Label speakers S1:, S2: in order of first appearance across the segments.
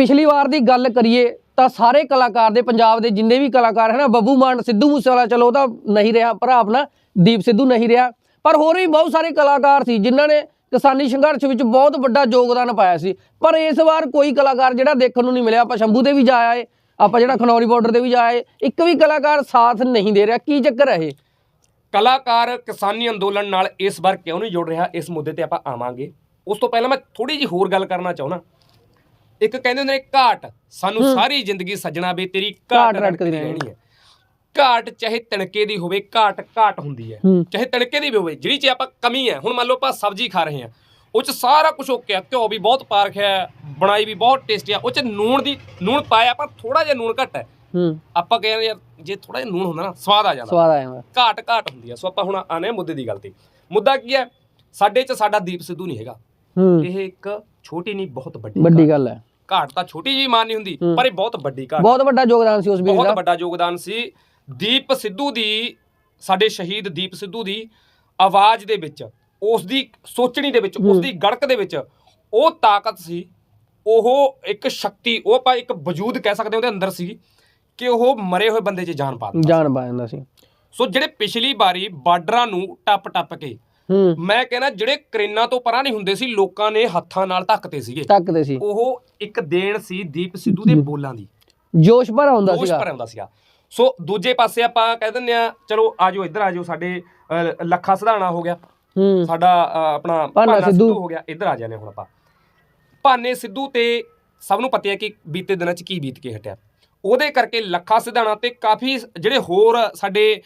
S1: ਪਿਛਲੀ ਵਾਰ ਦੀ ਗੱਲ ਕਰੀਏ ਤਾਂ ਸਾਰੇ ਕਲਾਕਾਰ ਦੇ ਪੰਜਾਬ ਦੇ ਜਿੰਨੇ ਵੀ ਕਲਾਕਾਰ ਹੈ ਨਾ, ਬੱਬੂ ਮਾਨ, ਸਿੱਧੂ ਮੂਸੇਵਾਲਾ, ਚਲੋ ਉਹ ਤਾਂ ਨਹੀਂ ਰਿਹਾ, ਭਰਾ ਆਪਣਾ, ਦੀਪ ਸਿੱਧੂ ਨਹੀਂ ਰਿਹਾ। ਪਰ ਹੋਰ ਵੀ ਬਹੁਤ ਸਾਰੇ ਕਲਾਕਾਰ ਸੀ ਜਿਨ੍ਹਾਂ ਨੇ ਕਿਸਾਨੀ ਸੰਘਰਸ਼ ਵਿੱਚ ਬਹੁਤ ਵੱਡਾ ਯੋਗਦਾਨ ਪਾਇਆ ਸੀ। ਪਰ ਇਸ ਵਾਰ ਕੋਈ ਕਲਾਕਾਰ ਜਿਹੜਾ ਦੇਖਣ ਨੂੰ ਨਹੀਂ ਮਿਲਿਆ, ਆਪਾਂ ਸ਼ੰਭੂ ਤੇ ਵੀ ਜਾ ਆਏ, ਆਪਾਂ ਜਿਹੜਾ ਖਨੌਰੀ ਬਾਰਡਰ ਤੇ ਵੀ ਜਾ ਆਏ, ਇੱਕ ਵੀ ਕਲਾਕਾਰ ਸਾਥ ਨਹੀਂ ਦੇ ਰਿਹਾ। ਕੀ ਚੱਕਰ ਹੈ ਇਹ?
S2: ਕਲਾਕਾਰ ਕਿਸਾਨੀ ਅੰਦੋਲਨ ਨਾਲ ਇਸ ਵਾਰ ਕਿਉਂ ਨਹੀਂ ਜੁੜ ਰਿਹਾ? ਇਸ ਮੁੱਦੇ ਤੇ ਆਪਾਂ ਆਵਾਂਗੇ। ਉਸ ਤੋਂ ਪਹਿਲਾਂ ਮੈਂ ਥੋੜੀ ਜਿਹੀ ਹੋਰ ਗੱਲ ਕਰਨਾ ਚਾਹੁੰਦਾ। ਇੱਕ ਕਹਿੰਦੇ ਹੁੰਦੇ ਨੇ ਘਾਟ ਸਾਨੂੰ ਸਾਰੀ ਜ਼ਿੰਦਗੀ ਸੱਜਣਾ ਵੇ ਤੇਰੀ
S1: ਘਾਟ ਰੜਕਦੀ
S2: ਰਹਿਣੀ ਹੈ। ਘਾਟ ਚਾਹੇ ਤਣਕੇ ਦੀ ਹੋਵੇ ਘਾਟ ਘਾਟ ਹੁੰਦੀ ਹੈ। ਚਾਹੇ ਤਣਕੇ ਦੀ ਵੀ ਹੋਵੇ ਜਿਹੜੀ ਚ ਆਪਾਂ ਕਮੀ ਹੈ ਹੁਣ ਮੰਨ ਲਓ ਆਪਾਂ ਸਬਜ਼ੀ ਖਾ ਰਹੇ ਹਾਂ ਉਹ ਚ ਸਾਰਾ ਕੁਝ ਓਕੇ ਆ ਘਿਓ ਵੀ ਬਹੁਤ ਪਾ ਰੱਖਿਆ ਹੈ ਬਣਾਈ ਵੀ ਬਹੁਤ ਟੇਸਟੀ ਆ ਉਹ ਚ ਨੂਣ ਦੀ ਨੂਣ ਪਾਇਆ ਪਰ ਥੋੜਾ ਜਿਹਾ ਨੂਣ ਘੱਟ ਹੈ। ਆਪਾਂ ਕਹਿੰਦੇ ਯਾਰ ਜੇ ਥੋੜਾ ਜਿਹਾ ਨੂਣ ਹੁੰਦਾ ਨਾ ਸਵਾਦ ਆ ਜਾਂਦਾ।
S1: ਸਵਾਦ ਆਇਆ
S2: ਘਾਟ ਘਾਟ ਹੁੰਦੀ ਆ। ਸੋ ਆਪਾਂ ਹੁਣ ਆਨੇ ਮੁੱਦੇ ਦੀ ਗੱਲ ਤੇ। ਮੁੱਦਾ ਕੀ ਹੈ? ਸਾਡੇ ਚ ਸਾਡਾ ਦੀਪ ਸਿੱਧੂ ਨਹੀਂ ਹੈਗਾ।
S1: ਹੂੰ।
S2: ਇਹ ਇੱਕ ਛੋਟੀ ਨਹੀਂ ਬਹੁਤ ਵੱਡੀ
S1: ਵੱਡੀ ਗੱਲ ਹੈ।
S2: ਘਾਟ ਤਾਂ ਛੋਟੀ ਜਿਹੀ ਮਾਨ ਨਹੀਂ ਹੁੰਦੀ। ਪਰ ਇਹ ਬਹੁਤ ਵੱਡੀ ਘਾਟ।
S1: ਬਹੁਤ ਵੱਡਾ ਯੋਗਦਾਨ ਸੀ ਉਸ ਵੀਰ
S2: ਬਹੁਤ
S1: ਦਾ।
S2: ਵੱਡਾ ਯੋਗਦਾਨ ਸੀ। ਦੀਪ ਸਿੱਧੂ ਦੀ ਸਾਡੇ ਸ਼ਹੀਦ ਦੀਪ ਸਿੱਧੂ ਦੀ ਆਵਾਜ਼ ਦੇ ਵਿੱਚ ਉਸ ਦੀ ਸੋਚਣੀ ਦੇ ਵਿੱਚ ਉਸ ਦੀ ਗੜਕ ਦੇ ਵਿੱਚ ਉਹ ਤਾਕਤ ਸੀ। ਉਹ ਇੱਕ ਸ਼ਕਤੀ ਉਹ ਆਪਾਂ ਇੱਕ ਵਜੂਦ ਕਹਿ ਸਕਦੇ ਉਹਦੇ ਅੰਦਰ ਸੀ ਕਿ ਉਹ ਮਰੇ ਹੋਏ ਬੰਦੇ 'ਚ ਜਾਨ ਪਾ ਦਿੰਦਾ
S1: ਜਾਨ ਪਾ ਜਾਂਦਾ ਸੀ।
S2: ਸੋ ਜਿਹੜੇ ਪਿਛਲੀ ਵਾਰੀ ਬਾਰਡਰਾਂ ਨੂੰ ਟੱਪ ਟੱਪ ਕੇ ਮੈਂ ਕਹਿੰਦਾ ਜਿਹੜੇ ਕਰੇਨਾਂ ਤੋਂ ਪਰਾਂ ਨਹੀਂ ਹੁੰਦੇ ਸੀ ਲੋਕਾਂ ਨੇ ਹੱਥਾਂ ਨਾਲ ਧੱਕਦੇ ਸੀਗੇ।
S1: ਤੱਕਦੇ ਸੀ।
S2: ਉਹ ਇੱਕ ਦੇਣ ਸੀ ਦੀਪ ਸਿੱਧੂ ਦੇ ਬੋਲਾਂ ਦੀ।
S1: ਜੋਸ਼ ਭਰ ਆਉਂਦਾ
S2: ਜੋਸ਼
S1: ਸੀਗਾ।
S2: ਭਰਿਆ ਹੁੰਦਾ ਸੀਗਾ। ਸੋ ਦੂਜੇ ਪਾਸੇ ਆਪਾਂ ਕਹਿ ਦਿੰਦੇ ਆ ਚਲੋ ਆਜੋ ਇੱਧਰ ਆਜੋ ਸਾਡੇ ਲੱਖਾ ਸਿਧਾਣਾ ਹੋ ਗਿਆ।
S1: ਹੂੰ।
S2: ਸਾਡਾ ਆਪਣਾ
S1: ਭਾਨਾ ਸਿੱਧੂ।
S2: ਹੋ ਗਿਆ। ਇੱਧਰ ਆ ਜਾਂਦੇ ਹੁਣ ਆਪਾਂ। ਭਾਨੇ ਸਿੱਧੂ ਤੇ ਸਭ ਨੂੰ ਪਤਾ ਹੈ ਕਿ ਬੀਤੇ ਦਿਨਾਂ 'ਚ ਕੀ ਬੀਤ ਕੇ ਹਟਿਆ। ਉਹਦੇ ਕਰਕੇ ਲੱਖਾ ਸਿਧਾਣਾ ਤੇ ਕਾਫੀ ਜਿਹੜੇ ਹੋਰ ਸਾਡੇ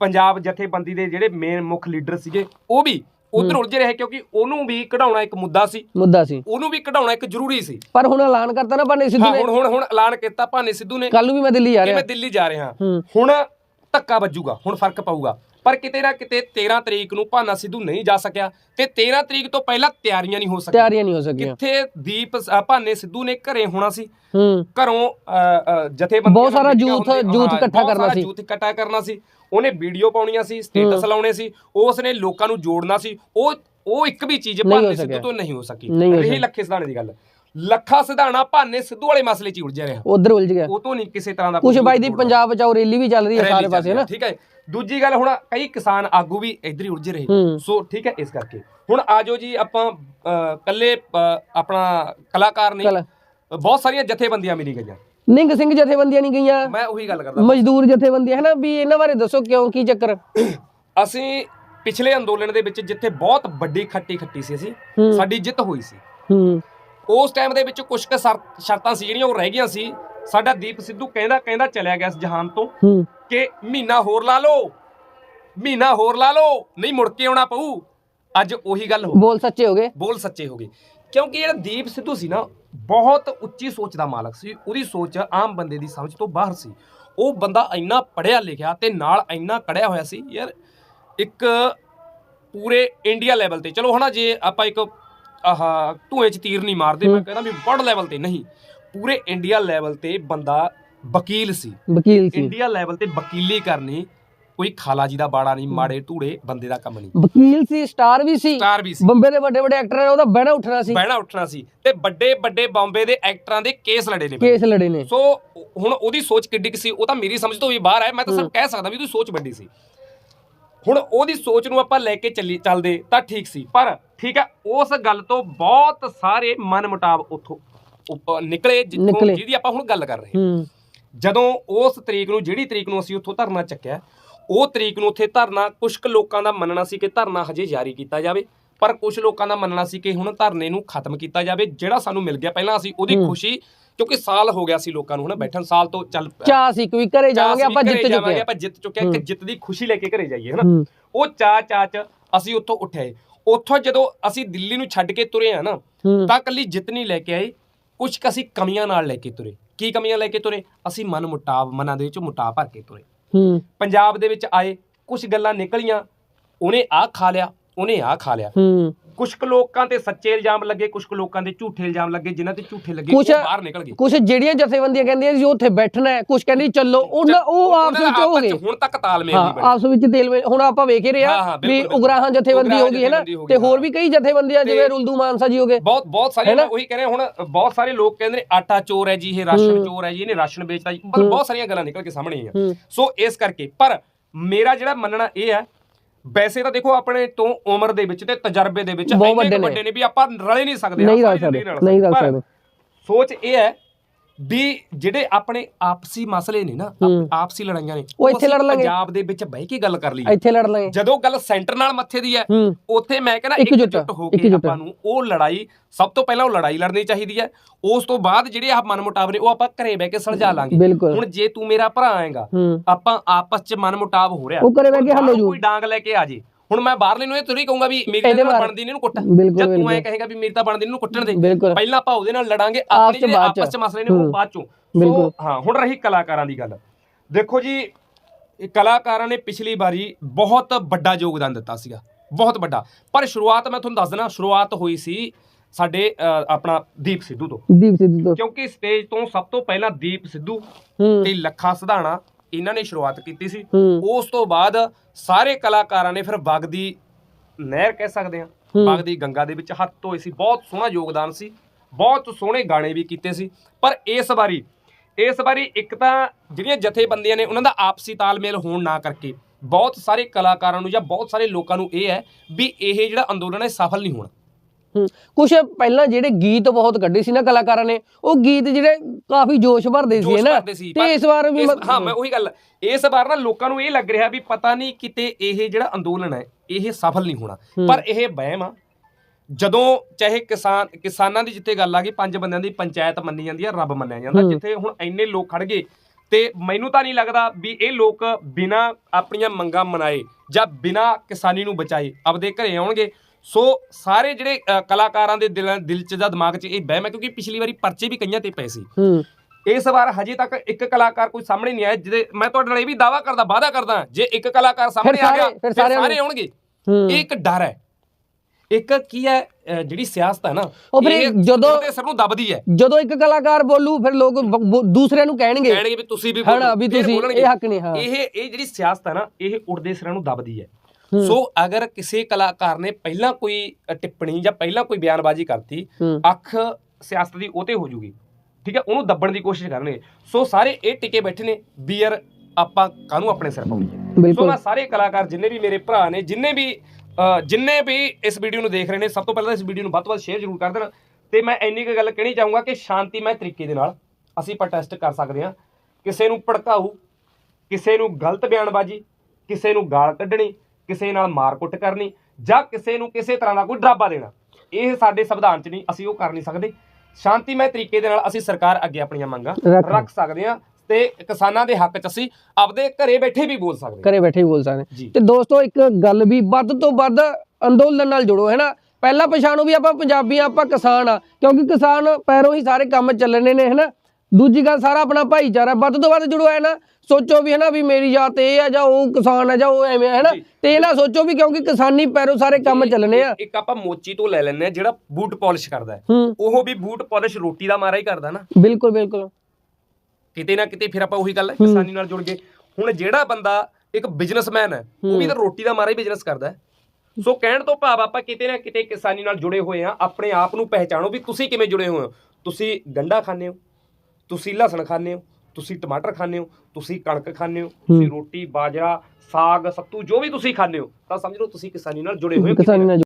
S2: ਪੰਜਾਬ ਜਥੇਬੰਦੀ ਦੇ ਜਿਹੜੇ ਮੇਨ ਮੁੱਖ ਲੀਡਰ ਸੀਗੇ ਉਹ ਵੀ ਉਧਰ ਉਲਝੇ ਰਹੇ ਕਿਉਂਕਿ ਉਹਨੂੰ ਵੀ ਕਢਾਉਣਾ ਇੱਕ ਮੁੱਦਾ ਸੀ।
S1: ਮੁੱਦਾ ਸੀ।
S2: ਉਹਨੂੰ ਵੀ ਕਢਾਉਣਾ ਇੱਕ ਜ਼ਰੂਰੀ ਸੀ।
S1: ਪਰ ਹੁਣ ਐਲਾਨ ਕਰਤਾ ਨਾ ਭਾਨੇ ਸਿੱਧੂ ਨੇ।
S2: ਹੁਣ ਹੁਣ ਹੁਣ ਐਲਾਨ ਕੀਤਾ ਭਾਨੇ ਸਿੱਧੂ ਨੇ।
S1: ਕੱਲ ਨੂੰ ਵੀ ਮੈਂ ਦਿੱਲੀ ਜਾ ਰਿਹਾ।
S2: ਮੈਂ ਦਿੱਲੀ ਜਾ ਰਿਹਾ।
S1: ਹੂੰ।
S2: ਹੁਣ ਧੱਕਾ ਵੱਜੂਗਾ ਹੁਣ ਫ਼ਰਕ ਪਊਗਾ। ਪਰ ਕਿਤੇ ਨਾ ਕਿਤੇ 13 ਤਰੀਕ ਨੂੰ ਭਾਨਾ ਸਿੱਧੂ ਨਹੀਂ ਜਾ ਸਕਿਆ ਤੇ 13 ਤਰੀਕ ਤੋਂ ਪਹਿਲਾਂ ਤਿਆਰੀਆਂ ਨਹੀਂ ਹੋ ਸਕੀਆਂ।
S1: ਤਿਆਰੀਆਂ ਨਹੀਂ ਹੋ ਸਕੀਆਂ।
S2: ਕਿੱਥੇ ਦੀਪ ਅ, ਭਾਨੇ ਸਿੱਧੂ ਨੇ ਘਰੇ ਹੋਣਾ ਸੀ।
S1: ਹੂੰ।
S2: ਘਰੋਂ ਅ, ਅ, ਜਥੇਬੰਦੀਆਂ
S1: ਬਹੁਤ ਸਾਰਾ
S2: ਮੀਟਿੰਗਾਂ
S1: youth-
S2: ਹੁੰਦੀਆਂ,
S1: youth
S2: ਹਾਂ,
S1: ਇਕੱਠਾ
S2: ਬਹੁਤ
S1: ਕਰਨਾ
S2: ਸਾਰਾ
S1: ਸੀ।
S2: youth ਇਕੱਠਾ ਕਰਨਾ ਸੀ। ਉਹਨੇ ਵੀਡੀਓ ਪਾਉਣੀਆਂ ਸੀ ਸਟੇਟਸ ਲਾਉਣੇ ਸੀ ਉਸ ਨੇ ਲੋਕਾਂ ਨੂੰ ਜੋੜਨਾ ਸੀ। ਉਹ ਉਹ ਇੱਕ ਵੀ ਚੀਜ਼
S1: ਨਹੀਂ ਹੋ
S2: ਭਾਨੇ
S1: ਸਕਿਆ।
S2: ਸਿੱਧੂ ਤੋਂ ਨਹੀਂ ਹੋ ਸਕੀ।
S1: ਨਹੀਂ ਹੋ
S2: ਰਹੀ
S1: ਸਕੀ।
S2: ਲੱਖੇ ਸਿਧਾਣੇ ਦੀ ਗੱਲ। ਲੱਖਾ ਸਿਧਾਣਾ ਭਾਨੇ ਸਿੱਧੂ ਵਾਲੇ ਮਸਲੇ 'ਚ ਹੀ ਉਲਝਿਆ ਰਿਹਾ।
S1: ਉਧਰ ਉਲਝ ਗਿਆ।
S2: ਉਹ ਤੋਂ ਨਹੀਂ ਕਿਸੇ ਤਰ੍ਹਾਂ ਦਾ
S1: ਕੁਛ ਬਾਈ ਦੀ। ਪੰਜਾਬ ਬਚਾਓ ਰੈਲੀ ਵੀ ਚੱਲ ਰਹੀ ਹੈ ਸਾਰੇ ਪਾਸੇ ਨਾ
S2: ਠੀਕ ਹੈ। ਦੂਜੀ ਗੱਲ ਹੁਣ ਕਈ ਕਿਸਾਨ ਆਗੂ ਵੀ ਇੱਧਰ ਹੀ ਉਲਝੇ ਰਹੇ। ਸੋ ਠੀਕ ਹੈ ਇਸ ਕਰਕੇ। ਹੁਣ ਆਜੋ ਜੀ ਆਪਾਂ ਕੱਲੇ ਆਪਣਾ ਕਲਾਕਾਰ ਨਹੀਂ। ਬਹੁਤ ਸਾਰੀਆਂ ਜਥੇਬੰਦੀਆਂ ਮਿਲੀ ਗਈਆਂ।
S1: ਨਿੰਗ ਸਿੰਘ ਜਥੇਬੰਦੀਆਂ ਨਹੀਂ ਗਈਆਂ।
S2: ਮੈਂ ਉਹੀ ਗੱਲ ਕਰਦਾ।
S1: ਮਜ਼ਦੂਰ ਜਥੇਬੰਦੀਆਂ ਹੈ ਨਾ ਵੀ ਇਹਨਾਂ ਬਾਰੇ ਦੱਸੋ ਕਿਉਂ ਕੀ ਚੱਕਰ?
S2: ਅਸੀਂ ਪਿਛਲੇ ਅੰਦੋਲਨ ਦੇ ਵਿੱਚ ਜਿੱਥੇ ਬਹੁਤ ਵੱਡੀ ਖੱਟੀ ਖੱਟੀ ਸੀ ਅਸੀਂ। ਸਾਡੀ ਜਿੱਤ ਹੋਈ ਸੀ।
S1: ਹੂੰ।
S2: ਉਸ ਟਾਈਮ ਦੇ ਵਿੱਚ ਕੁਝ ਕੁ ਸ਼ਰ- ਸ਼ਰਤਾਂ ਸੀ ਜਿਹੜੀਆਂ ਉਹ ਰਹਿ ਗਈਆਂ ਸੀ। ਸਾਡਾ ਦੀਪ ਸਿੱਧੂ ਕਹਿੰਦਾ ਕਹਿੰਦਾ ਚਲਿਆ ਗਿਆ ਇਸ ਜਹਾਨ ਤੋਂ
S1: ਹੂੰ।
S2: ਕਿ ਮਹੀਨਾ ਹੋਰ ਲਾ ਲਓ ਮਹੀਨਾ ਹੋਰ ਲਾ ਲਓ ਨਹੀਂ ਮੁੜ ਕੇ ਆਉਣਾ ਪਊ। ਅੱਜ ਉਹੀ ਗੱਲ ਹੋ
S1: ਬੋਲ ਸੱਚੇ ਹੋ ਗਏ।
S2: ਬੋਲ ਸੱਚੇ ਹੋ ਗਏ। ਕਿਉਂਕਿ ਜਿਹੜਾ ਦੀਪ ਸਿੱਧੂ ਸੀ ਨਾ ਬਹੁਤ ਉੱਚੀ ਸੋਚ ਦਾ ਮਾਲਕ ਸੀ। ਉਹਦੀ ਸੋਚ ਆਮ ਬੰਦੇ ਦੀ ਸਮਝ ਤੋਂ ਬਾਹਰ ਸੀ। ਉਹ ਬੰਦਾ ਇੰਨਾ ਪੜਿਆ ਲਿਖਿਆ ਤੇ ਨਾਲ ਇੰਨਾ ਕੜਿਆ ਹੋਇਆ ਸੀ ਯਾਰ ਇੱਕ ਪੂਰੇ ਇੰਡੀਆ ਲੈਵਲ ਤੇ। ਚਲੋ ਹਨਾ ਜੇ ਆਪਾਂ ਇੱਕ ਆਹ ਧੂਏ 'ਚ ਤੀਰ ਨਹੀਂ ਮਾਰਦੇ ਮੈਂ ਕਹਿੰਦਾ ਵੀ ਵਰਲਡ ਲੈਵਲ ਤੇ ਨਹੀਂ। ਪੂਰੇ ਇੰਡੀਆ ਲੈਵਲ ਤੇ ਬੰਦਾ ਵਕੀਲ ਸੀ।
S1: ਵਕੀਲ ਸੀ।
S2: ਇੰਡੀਆ ਲੈਵਲ ਤੇ ਵਕੀਲੀ ਕਰਨੀ ਕੋਈ ਖਾਲਾ ਜੀ ਦਾ ਬਾੜਾ ਨਹੀਂ ਮਾੜੇ ਧੂੜੇ ਬੰਦੇ ਦਾ ਕੰਮ ਨਹੀਂ।
S1: ਵਕੀਲ ਸੀ ਸਟਾਰ ਵੀ ਸੀ।
S2: ਸਟਾਰ ਵੀ ਸੀ।
S1: ਬੰਬੇ ਦੇ ਵੱਡੇ ਵੱਡੇ ਐਕਟਰ ਉਹਦਾ ਬਹਿਣਾ ਉੱਠਣਾ ਸੀ।
S2: ਬਹਿਣਾ ਉੱਠਣਾ ਸੀ ਤੇ ਵੱਡੇ ਵੱਡੇ ਬੰਬੇ ਦੇ ਐਕਟਰਾਂ ਦੇ ਕੇਸ ਲੜੇ ਨੇ
S1: ਕੇਸ ਲੜੇ ਨੇ।
S2: ਸੋ ਹੁਣ ਉਹਦੀ ਸੋਚ ਕਿੱਡੀ ਸੀ ਉਹ ਤਾਂ ਮੇਰੀ ਸਮਝ ਤੋਂ ਵੀ ਬਾਹਰ ਹੈ ਮੈਂ ਤਾਂ ਸਿਰਫ ਕਹਿ ਸਕਦਾ ਵੀ ਉਹਦੀ ਸੋਚ ਵੱਡੀ ਸੀ। ਹੁਣ ਉਹਦੀ ਸੋਚ ਨੂੰ ਆਪਾਂ ਲੈ ਕੇ ਚੱਲੀ ਚੱਲਦੇ ਤਾਂ ਠੀਕ ਸੀ। ਪਰ ਠੀਕ ਹੈ ਉਸ ਗੱਲ ਤੋਂ ਬਹੁਤ ਸਾਰੇ ਮਨ ਮੁਟਾਵ ਉੱਥੋਂ ਨਿਕਲੇ ਜਿੱਥੋਂ
S1: ਨਿਕਲੇ।
S2: ਜਿਹਦੀ ਆਪਾਂ ਹੁਣ ਗੱਲ ਕਰ ਰਹੇ ਹਾਂ।
S1: ਹੂੰ।
S2: ਜਦੋਂ ਉਸ ਤਰੀਕ ਨੂੰ ਜਿਹੜੀ ਤਰੀਕ ਨੂੰ ਅਸੀਂ ਉੱਥੋਂ ਧਰਨਾ ਚੱਕਿਆ ਉਹ ਤਰੀਕ ਨੂੰ ਉੱਥੇ ਧਰਨਾ ਕੁਝ ਕੁ ਲੋਕਾਂ ਦਾ ਮੰਨਣਾ ਸੀ ਕਿ ਧਰਨਾ ਹਜੇ ਜਾਰੀ ਕੀਤਾ ਜਾਵੇ ਪਰ ਕੁਝ ਲੋਕਾਂ ਦਾ ਮੰਨਣਾ ਸੀ ਕਿ ਹੁਣ ਧਰਨੇ ਨੂੰ ਖਤਮ ਕੀਤਾ ਜਾਵੇ ਜਿਹੜਾ ਸਾਨੂੰ ਮਿਲ ਗਿਆ ਪਹਿਲਾਂ ਅਸੀਂ ਉਹਦੀ ਖੁਸ਼ੀ ਕਿਉਂਕਿ ਸਾਲ ਹੋ ਗਿਆ ਸੀ ਲੋਕਾਂ ਨੂੰ ਹੁਣ ਬੈਠਣ ਸਾਲ ਤੋਂ ਚੱਲ
S1: ਚਾਹ ਸੀ ਕੋਈ ਘਰੇ ਜਾਵਾਂਗੇ ਆਪਾਂ ਜਿੱਤ ਚੁੱਕੇ ਹਾਂ।
S2: ਆਪਾਂ ਜਿੱਤ ਚੁੱਕੇ ਹਾਂ ਕਿ ਜਿੱਤ ਦੀ ਖੁਸ਼ੀ ਲੈ ਕੇ ਘਰੇ ਜਾਈਏ ਹਨਾ।
S1: ਹੂੰ।
S2: ਉਹ ਚਾ ਚਾ ਚ ਅਸੀਂ ਉੱਥੋਂ ਉੱਠੇ। ਉੱਥੋਂ ਜਦੋਂ ਅਸੀਂ ਦਿੱਲੀ ਨੂੰ ਛੱਡ ਕੇ ਤੁਰੇ ਆ ਨਾ
S1: ਹੂੰ।
S2: ਤਾਂ ਕੱਲੀ ਜਿੱਤ ਨਹੀਂ ਲੈ ਕੇ ਆਏ। ਕੁਝ ਅਸੀਂ ਕਮੀਆਂ ਨਾਲ ਲੈ ਕੇ ਤੁਰੇ। ਕੀ ਕਮੀਆਂ ਲੈ ਕੇ ਤੁਰੇ? ਅਸੀਂ ਮਨ ਮੁਟਾਵ ਮਨਾਂ ਦੇ ਵਿੱਚ ਮੁਟਾਵ ਭਰ ਕੇ ਤੁਰੇ।
S1: ਹੂੰ।
S2: ਪੰਜਾਬ ਦੇ ਵਿੱਚ ਆਏ ਕੁਝ ਗੱਲਾਂ ਨਿਕਲੀਆਂ ਉਹਨੇ ਆਹ ਖਾ ਲਿਆ ਉਹਨੇ ਆ ਖਾ ਲਿਆ।
S1: ਹੂੰ।
S2: ਕੁਝ ਕੁ ਲੋਕਾਂ ਤੇ ਸੱਚੇ ਇਲਜ਼ਾਮ ਲੱਗੇ ਕੁਝ ਕੁ ਲੋਕਾਂ ਦੇ ਝੂਠੇ ਇਲਜ਼ਾਮ ਲੱਗੇ ਜਿਨ੍ਹਾਂ ਤੇ ਝੂਠੇ ਲੱਗੇ ਉਹ ਬਾਹਰ ਨਿਕਲ ਗਏ।
S1: ਕੁਝ ਜਿਹੜੀਆਂ ਜਥੇਬੰਦੀਆਂ ਕਹਿੰਦੀਆਂ ਸੀ ਉੱਥੇ ਬੈਠਣਾ ਹੈ। ਕੁਝ ਕਹਿੰਦੀ ਚੱਲੋ ਉਹਨਾਂ ਉਹ ਆਪਸ ਵਿੱਚ ਹੋ ਗਏ।
S2: ਹੁਣ ਤੱਕ ਤਾਲਮੇਲ ਨਹੀਂ ਬਣਿਆ
S1: ਆਪਸ ਵਿੱਚ ਤੇਲ ਵਿੱਚ- ਹੁਣ ਆਪਾਂ ਵੇਖ ਹੀ ਰਹੇ ਆ ਵੀ ਉਗਰਾਹਾਂ ਜਥੇਬੰਦੀ ਹੋ ਗਈ ਹੈ ਨਾ? ਤੇ ਹੋਰ। ਵੀ ਕਈ ਜਥੇਬੰਦੀਆਂ ਜਿਵੇਂ ਰੁਲਦੂ ਮਾਨਸਾ ਜੀ ਹੋ ਗਏ।
S2: ਬਹੁਤ ਬਹੁਤ ਸਾਰੇ ਉਹੀ ਕਹਿ ਰਿਹਾ ਹੁਣ ਬਹੁਤ ਸਾਰੇ ਲੋਕ ਕਹਿੰਦੇ ਨੇ ਆਟਾ ਚੋਰ ਹੈ ਜੀ ਇਹ ਰਾਸ਼ਨ। ਚੋਰ ਹੈ ਜੀ ਇਹਨੇ ਰਾਸ਼ਨ ਵੇਚਦਾ ਜੀ। ਬਹੁਤ ਸਾਰੀਆਂ ਗੱਲਾਂ ਨਿਕਲ ਕੇ ਸਾਹਮਣੇ ਆਈਆਂ।
S1: ਹੂੰ।
S2: ਸੋ ਇਸ ਕਰਕੇ ਪਰ ਮੇਰਾ ਜਿਹੜਾ ਮੰਨਣਾ ਇਹ ਹੈ ਵੈਸੇ ਤਾਂ ਦੇਖੋ ਆਪਣੇ ਤੋਂ ਉਮਰ ਦੇ ਵਿੱਚ ਤੇ ਤਜਰਬੇ ਦੇ ਵਿੱਚ
S1: ਬਹੁਤ
S2: ਇੰਨੇ
S1: ਵੱਡੇ ਨੇ।
S2: ਵੱਡੇ ਨੇ ਵੀ ਆਪਾਂ ਰਲੇ ਨਹੀਂ ਸਕਦੇ
S1: ਨਹੀਂ
S2: ਆਪਾਂ
S1: ਰੱਖ ਸਕਦੇ
S2: ਰਲ
S1: ਨਹੀਂ
S2: ਪਰ
S1: ਸਕਦੇ
S2: ਸੋਚ ਇਹ ਹੈ ਵੀ ਜਿਹੜੇ ਆਪਣੇ ਆਪਸੀ ਮਸਲੇ ਨੇ ਨਾ ਆਪ-। ਆਪਸੀ ਲੜਾਈਆਂ ਨੇ
S1: ਉਹ ਇੱਥੇ ਲੜ ਲਾਂਗੇ।
S2: ਪੰਜਾਬ ਦੇ ਵਿੱਚ ਬਹਿ ਕੇ ਗੱਲ ਕਰ ਲਈਏ
S1: ਇੱਥੇ ਲੜ ਲਾਂਗੇ
S2: ਜਦੋਂ ਗੱਲ ਸੈਂਟਰ ਨਾਲ ਮੱਥੇ ਦੀ ਹੈ ਉੱਥੇ ਮੈਂ ਕਹਿੰਦਾ
S1: ਇੱਕਜੁੱਟ,
S2: ਇੱਕਜੁੱਟ ਹੋ ਕੇ। ਆਪਾਂ ਨੂੰ ਉਹ ਲੜਾਈ ਸਭ ਤੋਂ ਪਹਿਲਾਂ ਉਹ ਲੜਾਈ ਲੜਨੀ ਚਾਹੀਦੀ ਹੈ ਉਸ ਤੋਂ ਬਾਅਦ ਜਿਹੜੇ ਆ ਮਨਮੁਟਾਵ ਨੇ ਉਹ ਆਪਾਂ ਘਰੇ ਬਹਿ ਕੇ ਸੁਲਝਾ ਲਾਂਗੇ ਹੁਣ ਜੇ ਤੂੰ ਮੇਰਾ ਭਰਾ ਆਏਗਾ ਆਪਾਂ ਆਪਸ ਚ ਮਨਮੁਟਾਵ ਹੋ ਰਿਹਾ
S1: ਉਹ ਘਰੇ ਬਹਿ ਕੇ ਹੱਲ ਹੋ
S2: ਬਾਹਰੋਂ
S1: ਜੂ।
S2: ਕੋਈ ਡਾਂਗ ਲੈ ਕੇ ਆ ਜੇ ਹੁਣ ਮੈਂ ਬਾਹਰਲੇ ਨੂੰ ਇਹ ਥੋੜੀ ਕਹੂੰਗਾ ਵੀ ਮੇਰੀ
S1: ਇਹਦੇ
S2: ਨਾਲ ਬਣਦੀ ਨਹੀਂ ਇਹਨੂੰ ਕੁੱਟ। ਜਦ ਤੂੰ ਐ। ਕਹੇਗਾ ਵੀ ਮੇਰੀ ਤਾਂ ਬਣਦੀ ਇਹਨੂੰ ਕੁੱਟਣ ਦੇ। ਪਹਿਲਾਂ ਆਪਾਂ ਉਹਦੇ ਨਾਲ ਲੜਾਂਗੇ ਆਪਣੇ ਜਿਹੜੇ। ਆਪਸ ਚ ਮਸਲੇ ਨੇ ਉਹ। ਬਾਅਦ ਚੋਂ।
S1: ਬਿਲਕੁਲ।
S2: ਸੋ ਹਾਂ ਹੁਣ ਰਹੀ ਕਲਾਕਾਰਾਂ ਦੀ ਗੱਲ। ਦੇਖੋ ਜੀ ਇਹ ਕਲਾਕਾਰਾਂ ਨੇ ਪਿਛਲੀ ਵਾਰੀ ਬਹੁਤ ਵੱਡਾ ਯੋਗਦਾਨ ਦਿੱਤਾ ਸੀਗਾ। ਬਹੁਤ ਵੱਡਾ। ਪਰ ਸ਼ੁਰੂਆਤ ਮੈਂ ਤੁਹਾਨੂੰ ਦੱਸ ਦਿੰਦਾ ਸ਼ੁਰੂਆਤ ਹੋਈ ਸੀ ਸਾਡੇ ਆਪਣਾ ਦੀਪ ਸਿੱਧੂ ਤੋਂ।
S1: ਦੀਪ ਸਿੱਧੂ ਤੋਂ।
S2: ਕਿਉਂਕਿ ਸਟੇਜ ਤੋਂ ਸਭ ਤੋਂ ਪਹਿਲਾਂ ਦੀਪ ਸਿੱਧੂ ਤੇ ਲੱਖਾ ਸਿਧਾਣਾ ਇਹਨਾਂ ਨੇ ਸ਼ੁਰੂਆਤ ਕੀਤੀ ਸੀ। ਉਸ ਤੋਂ ਬਾਅਦ ਸਾਰੇ ਕਲਾਕਾਰਾਂ ਨੇ ਫਿਰ ਵਗਦੀ ਨਹਿਰ ਕਹਿ ਸਕਦੇ ਹਾਂ।
S1: ਹੂੰ।
S2: ਵਗਦੀ ਗੰਗਾ ਦੇ ਵਿੱਚ ਹੱਥ ਧੋਏ ਸੀ। ਬਹੁਤ ਸੋਹਣਾ ਯੋਗਦਾਨ ਸੀ। ਬਹੁਤ ਸੋਹਣੇ ਗਾਣੇ ਵੀ ਕੀਤੇ ਸੀ। ਪਰ ਇਸ ਵਾਰੀ ਇਸ ਵਾਰੀ ਇੱਕ ਤਾਂ ਜਿਹੜੀਆਂ ਜਥੇਬੰਦੀਆਂ ਨੇ ਉਹਨਾਂ ਦਾ ਆਪਸੀ ਤਾਲਮੇਲ ਹੋਣ ਨਾ ਕਰਕੇ ਬਹੁਤ ਸਾਰੇ ਕਲਾਕਾਰਾਂ ਨੂੰ ਜਾਂ ਬਹੁਤ ਸਾਰੇ ਲੋਕਾਂ ਨੂੰ ਇਹ ਹੈ ਵੀ ਇਹ ਜਿਹੜਾ ਅੰਦੋਲਨ ਹੈ ਸਫਲ ਨਹੀਂ ਹੋਣਾ।
S1: ਕੁਛ ਪਹਿਲਾਂ ਜਿਹੜੇ ਗੀਤ ਬਹੁਤ ਕੱਢੇ ਸੀ ਨਾ ਕਲਾਕਾਰਾਂ ਨੇ ਉਹ ਗੀਤ ਜਿਹੜੇ ਕਾਫੀ ਜੋਸ਼ ਭਰਦੇ ਸੀ ਨਾ? ਤੇ ਇਸ ਵਾਰ ਵੀ
S2: ਹਾਂ ਮੈਂ ਉਹੀ ਗੱਲ ਇਸ ਵਾਰ ਨਾ ਲੋਕਾਂ ਨੂੰ ਇਹ ਲੱਗ ਰਿਹਾ ਵੀ ਪਤਾ ਨਹੀਂ ਕਿਤੇ ਇਹ ਜਿਹੜਾ ਅੰਦੋਲਨ ਹੈ ਇਹ ਸਫਲ ਨਹੀਂ ਹੋਣਾ। ਪਰ ਇਹ ਵਹਿਮ ਆ। ਜਦੋਂ ਚਾਹੇ ਕਿਸਾਨ ਕਿਸਾਨਾਂ ਦੀ ਜਿੱਥੇ ਗੱਲ ਆ ਗਈ ਪੰਜ ਬੰਦਿਆਂ ਦੀ ਪੰਚਾਇਤ ਮੰਨੀ ਜਾਂਦੀ ਆ ਰੱਬ ਮੰਨਿਆ ਜਾਂਦਾ। ਜਿੱਥੇ ਹੁਣ ਇੰਨੇ ਲੋਕ ਖੜ ਗਏ ਤੇ ਮੈਨੂੰ ਤਾਂ ਨਹੀਂ ਲੱਗਦਾ ਵੀ ਇਹ ਲੋਕ ਬਿਨਾ ਆਪਣੀਆਂ ਮੰਗਾਂ ਮਨਾਏ ਜਾਂ ਬਿਨਾ ਕਿਸਾਨੀ ਨੂੰ ਬਚਾਏ ਆਪਦੇ ਘਰੇ ਆਉਣਗੇ। ਸੋ ਸਾਰੇ ਜਿਹੜੇ ਕਲਾਕਾਰਾਂ ਦੇ ਦਿਲਾਂ ਦਿਲ 'ਚ ਜਾਂ ਦਿਮਾਗ 'ਚ ਇਹ ਵਹਿਮ ਹੈ ਕਿਉਂਕਿ ਪਿਛਲੀ ਵਾਰੀ ਪਰਚੇ ਵੀ ਕਈਆਂ ਤੇ ਪਏ ਸੀ।
S1: ਹੂੰ।
S2: ਇਸ ਵਾਰ ਹਜੇ ਤੱਕ ਇੱਕ ਕਲਾਕਾਰ ਕੋਈ ਸਾਹਮਣੇ ਨਹੀਂ ਆਇਆ ਜਿਹਦੇ ਮੈਂ ਤੁਹਾਡੇ ਨਾਲ ਇਹ ਵੀ ਦਾਵਾ ਕਰਦਾ ਵਾਅਦਾ ਕਰਦਾ ਜੇ ਇੱਕ ਕਲਾਕਾਰ ਸਾਹਮਣੇ ਆ ਗਿਆ
S1: ਫਿਰ ਸਾਰੇ
S2: ਆਉਣਗੇ।
S1: ਹੂੰ।
S2: ਇਹ ਇੱਕ ਡਰ ਹੈ। ਇੱਕ ਕੀ ਹੈ ਜਿਹੜੀ ਸਿਆਸਤ ਹੈ ਨਾ
S1: ਉਹ ਫਿਰ ਜਦੋਂ-
S2: ਉਹਦੇ ਸਿਰ ਨੂੰ ਦਬਦੀ ਹੈ।
S1: ਜਦੋਂ ਇੱਕ ਕਲਾਕਾਰ ਬੋਲੂ ਫਿਰ ਲੋਕ ਦੂਸਰਿਆਂ ਨੂੰ ਕਹਿਣਗੇ।
S2: ਕਹਿਣਗੇ ਵੀ ਤੁਸੀਂ ਵੀ ਬੋਲੋ,
S1: ਵੀ ਤੁਸੀਂ। ਇਹ ਹੱਕ ਨਹੀਂ ਹਾਂ।
S2: ਇਹ ਇਹ ਜਿਹੜੀ ਸਿਆਸਤ ਹੈ ਨਾ ਇਹ ਉੜਦੇ ਸਿਰਾਂ ਨੂੰ ਦਬਦੀ ਹੂੰ। ਸੋ ਅਗਰ ਕਿਸੇ ਕਲਾਕਾਰ ਨੇ ਪਹਿਲਾਂ ਕੋਈ ਟਿੱਪਣੀ ਜਾਂ ਪਹਿਲਾਂ ਕੋਈ ਬਿਆਨਬਾਜ਼ੀ ਕਰਤੀ ਅੱਖ ਸਿਆਸਤ ਦੀ ਉਹ ਤੇ ਹੋ ਜੂਗੀ। ਠੀਕ ਹੈ? ਉਹਨੂੰ ਦੱਬਣ ਦੀ ਕੋਸ਼ਿਸ਼ ਕਰਨਗੇ। ਸੋ ਸਾਰੇ ਇਹ ਟਿਕੇ ਬੈਠੇ ਨੇ ਯਾਰ ਆਪਾਂ ਕਾਹਨੂੰ ਆਪਣੇ ਸਿਰ ਪਾਉਣੀ ਹੈ? ਸੋ ਮੈਂ ਸਾਰੇ ਕਲਾਕਾਰ ਜਿੰਨੇ ਵੀ ਮੇਰੇ ਭਰਾ ਨੇ ਜਿੰਨੇ ਵੀ ਜਿੰਨੇ ਵੀ ਇਸ ਵੀਡੀਓ ਨੂੰ ਦੇਖ ਰਹੇ ਨੇ ਸਭ ਤੋਂ ਪਹਿਲਾਂ ਇਸ ਵੀਡੀਓ ਨੂੰ ਵੱਧ ਤੋਂ ਵੱਧ ਸ਼ੇਅਰ ਜ਼ਰੂਰ ਕਰ ਦੇਣ। ਤੇ ਮੈਂ ਇੰਨੀ ਕੁ ਗੱਲ ਕਹਿਣੀ ਚਾਹੂੰਗਾ ਕਿ ਸ਼ਾਂਤੀਮਈ ਤਰੀਕੇ ਦੇ ਨਾਲ ਅਸੀਂ ਪ੍ਰੋਟੈਸਟ ਕਰ ਸਕਦੇ ਹਾਂ। ਕਿਸੇ ਨੂੰ ਭੜਕਾਊ ਕਿਸੇ ਨੂੰ ਗਲਤ ਬਿਆਨਬਾਜ਼ੀ ਕਿਸੇ ਨੂੰ ਗਾਲ ਕੱਢਣੀ ਕਿਸੇ ਨਾਲ ਮਾਰਕੁੱਟ ਕਰਨੀ ਜਾਂ ਕਿਸੇ ਨੂੰ ਕਿਸੇ ਤਰ੍ਹਾਂ ਦਾ ਕੋਈ ਡਰਾਬਾ ਦੇਣਾ ਇਹ ਸਾਡੇ ਸੰਵਿਧਾਨ 'ਚ ਨਹੀਂ ਅਸੀਂ ਉਹ ਕਰ ਨਹੀਂ ਸਕਦੇ। ਸ਼ਾਂਤੀਮਈ ਤਰੀਕੇ ਦੇ ਨਾਲ ਅਸੀਂ ਸਰਕਾਰ ਅੱਗੇ ਆਪਣੀਆਂ ਮੰਗਾਂ
S1: ਰੱਖ-
S2: ਸਕਦੇ ਹਾਂ ਤੇ ਕਿਸਾਨਾਂ ਦੇ ਹੱਕ 'ਚ ਅਸੀਂ ਆਪਦੇ ਘਰੇ ਬੈਠੇ ਵੀ ਬੋਲ ਸਕਦੇ
S1: ਘਰੇ ਬੈਠੇ ਹੀ ਬੋਲ ਸਕਦੇ ਤੇ ਦੋਸਤੋ ਇੱਕ ਗੱਲ ਵੀ ਵੱਧ ਤੋਂ ਵੱਧ ਅੰਦੋਲਨ ਨਾਲ ਜੁੜੋ ਹੈ ਨਾ ਪਹਿਲਾਂ ਪਛਾਣੋ ਵੀ ਆਪਾਂ ਪੰਜਾਬੀ ਆ ਆਪਾਂ ਕਿਸਾਨ ਆ ਕਿਉਂਕਿ ਕਿਸਾਨ ਪੈਰੋਂ ਹੀ ਸਾਰੇ ਕੰਮ ਚੱਲਣੇ ਨੇ ਹੈ ਨਾ ਦੂਜੀ ਗੱਲ ਸਾਰਾ ਆਪਣਾ ਭਾਈਚਾਰਾ ਵੱਧ ਤੋਂ ਵੱਧ ਜੁੜੋ ਹੈ ਨਾ? ਸੋਚੋ ਵੀ ਹੈ ਨਾ ਵੀ ਮੇਰੀ ਜਾਤ ਇਹ ਆ ਜਾਂ ਉਹ ਕਿਸਾਨ ਆ ਜਾਂ ਉਹ ਐਵੇਂ ਹੈ ਨਾ
S2: ਜੀ।
S1: ਤੇ ਇਹ ਨਾ ਸੋਚੋ ਵੀ ਕਿਉਂਕਿ ਕਿਸਾਨੀ ਪੈਰੋਂ ਸਾਰੇ ਕੰਮ
S2: ਜੀ,
S1: ਚੱਲਣੇ ਆ।
S2: ਇੱਕ- ਆਪਾਂ ਮੋਚੀ ਤੋਂ ਲੈ ਲੈਂਦੇ ਆ ਜਿਹੜਾ ਬੂਟ ਪਾਲਿਸ਼ ਕਰਦਾ ਉਹ ਵੀ ਬੂਟ ਪਾਲਿਸ਼ ਰੋਟੀ ਦਾ ਮਾਰਾ ਹੀ ਕਰਦਾ ਨਾ।
S1: ਬਿਲਕੁਲ ਬਿਲਕੁਲ।
S2: ਕਿਤੇ ਨਾ ਕਿਤੇ ਫਿਰ ਆਪਾਂ ਉਹੀ ਗੱਲ। ਕਿਸਾਨੀ ਨਾਲ ਜੁੜ ਗਏ। ਹੁਣ ਜਿਹੜਾ ਬੰਦਾ ਇੱਕ ਬਿਜ਼ਨਸਮੈਨ ਹੈ ਉਹ ਵੀ ਤਾਂ ਰੋਟੀ ਦਾ ਮਾਰਾ ਹੀ ਬਿਜ਼ਨਸ ਕਰਦਾ ਹੈ। ਸੋ ਕਹਿਣ ਤੋਂ ਭਾਵ ਆਪਾਂ ਕਿਤੇ ਨਾ ਕਿਤੇ ਕਿਸਾਨੀ ਨਾਲ ਜੁੜੇ ਹੋਏ ਆ ਆਪਣੇ ਆਪ ਨੂੰ ਪਹਿਚਾਣੋ ਵੀ ਤੁਸੀਂ ਕਿਵੇਂ ਜੁੜੇ ਹੋਏ ਹੋ। ਤੁਸੀਂ ਗੰਡਾ ਖਾਂਦੇ ਹੋ ਤੁਸੀਂ ਲਸਣ ਖਾਂਦੇ ਹੋ ਤੁਸੀਂ ਟਮਾਟਰ ਖਾਂਦੇ ਹੋ ਤੁਸੀਂ ਕਣਕ ਖਾਂਦੇ ਹੋ ਤੁਸੀਂ ਰੋਟੀ ਬਾਜਰਾ ਸਾਗ ਸੱਤੂ ਜੋ ਵੀ ਤੁਸੀਂ ਖਾਂਦੇ ਹੋ ਤਾਂ ਸਮਝ ਲਓ ਤੁਸੀਂ ਕਿਸਾਨੀ ਨਾਲ ਜੁੜੇ ਹੋਏ ਹੋ
S1: ਕਿਸਾਨੀ ਨਾਲ